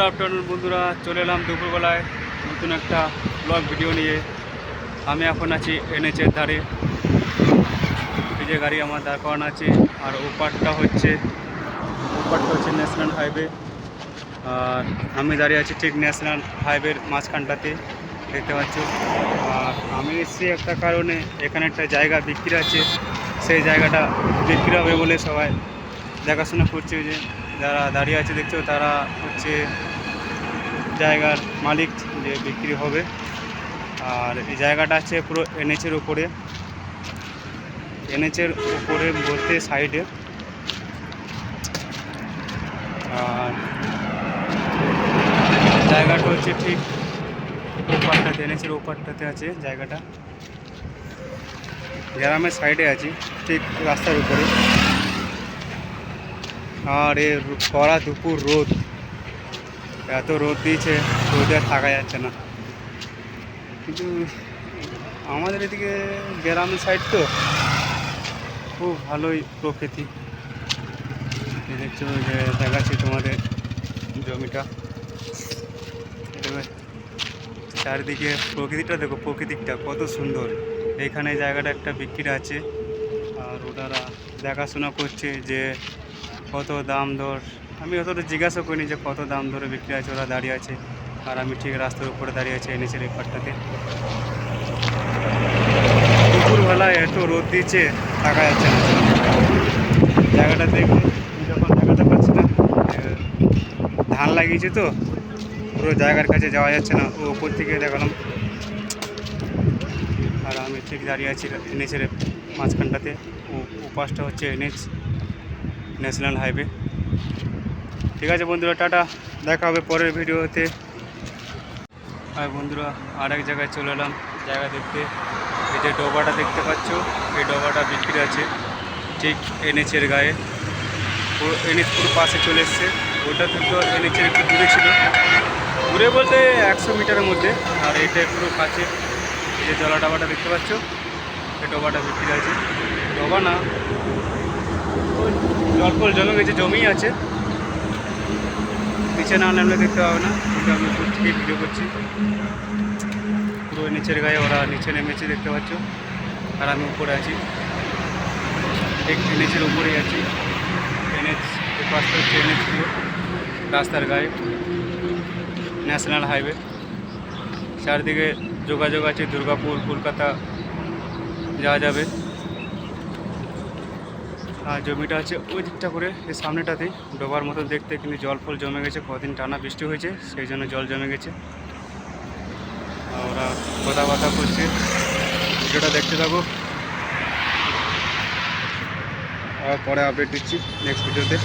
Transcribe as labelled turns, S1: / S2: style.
S1: Good afternoon বন্ধুরা। চলে এলাম দুপুরবেলায় নতুন একটা ব্লগ ভিডিও নিয়ে। আমি এখন আছি এনএচের ধারে। এই যে গাড়ি আমার দাঁড় করানো আছে, আর ওপারটা হচ্ছে ওপারটা হচ্ছে ন্যাশনাল হাইওয়ে আর আমি দাঁড়িয়ে আছি ঠিক ন্যাশনাল হাইওয়ের মাঝখানটাতে, দেখতে পাচ্ছ। আর আমি এসেছি একটা কারণে, এখানে একটা জায়গা বিক্রি আছে। সেই জায়গাটা বিক্রি হবে বলে সবাই দেখাশোনা করছে যে যারা দাঁড়িয়ে আছে দেখছ, তারা হচ্ছে জায়গার মালিক যে বিক্রি হবে। আর এই জায়গাটা আছে পুরো এনএচের উপরে। এনএচের উপরে বলতে সাইডে। আর জায়গাটা হচ্ছে ঠিক ওপারটাতে, এনএচের ওপারটাতে আছে জায়গাটা। গ্রামের সাইডে আছি, ঠিক রাস্তার উপরে। আর এ কড়া দুপুর রোদ। এত রোদ দিয়েছে, রোদে আর থাকা যাচ্ছে না। কিন্তু আমাদের এদিকে গ্রামের সাইড তো খুব ভালোই প্রকৃতি। দেখছ যে দেখাচ্ছি তোমাদের জমিটা। চারিদিকে প্রকৃতিটা দেখো, প্রকৃতিটা কত সুন্দর। এইখানে জায়গাটা একটা বিক্রি আছে। আর ওনারা দেখাশোনা করছে যে কত দাম দর? আমি অতটা জিজ্ঞাসা করিনি যে কত দাম ধরে বিক্রি আছে ওরা দাঁড়িয়ে আছে। আর আমি ঠিক রাস্তার উপরে দাঁড়িয়ে আছি এনেছের এই পাটটাতে এত রোদ দিচ্ছে থাকা যাচ্ছে না। জায়গাটা দেখুন যখন দেখাতে পারছি না ধান লাগিয়েছে তো, পুরো জায়গার কাছে যাওয়া যাচ্ছে না, ও উপর থেকে দেখালাম। আর আমি ঠিক দাঁড়িয়ে আছি এনএচের মাঝখানটাতে, ও পাশটা হচ্ছে এনএচ ন্যাশনাল হাইওয়ে। ঠিক আছে বন্ধুরা, টাটা। দেখা হবে পরের ভিডিওতে। আর বন্ধুরা আর এক জায়গায় চলে এলাম। জায়গা দেখতে। এই যে ডোবাটা দেখতে পাচ্ছ, এই ডোবাটা বিক্রি আছে ঠিক এনএচের গায়ে। পুরো এনএচ পুরো পাশে চলে এসছে। ওটা থেকে এনএচের একটু দূরে ছিল। দূরে বলতে একশো মিটারের মধ্যে। আর এটা পুরো কাছে। এই যে জলা ডাবাটা দেখতে পাচ্ছ, এই ডোবাটা বিক্রি আছে। ডোবা না। জল জমে গেছে জমিই আছে, নিচে না নামলে দেখতে পাবে না কিন্তু আমি উপর থেকে ভিডিও করছি। পুরো নিচের গায়ে ওরা নিচে নেমেছে, দেখতে পাচ্ছ। আর আমি উপরে আছি। ঠিক এনএচের উপরেই আছি। এনএচ পাশটা হচ্ছে এনএচ রাস্তার গায়ে। ন্যাশনাল হাইওয়ে চারদিকে যোগাযোগ আছে, দুর্গাপুর, কলকাতা, যাওয়া যাবে। জমিটা আছে ওই দিকটা করে, এই সামনেটাতেই ডোবার মতো দেখতে কিন্তু জল ফল জমে গেছে, কদিন টানা বৃষ্টি হয়েছে, সেই জন্য জল জমে গেছে। ওরা কথা বাতা করছে। ভিডিওটা দেখতে থাকো। আর পরে আপডেট দিচ্ছি নেক্সট ভিডিওতে।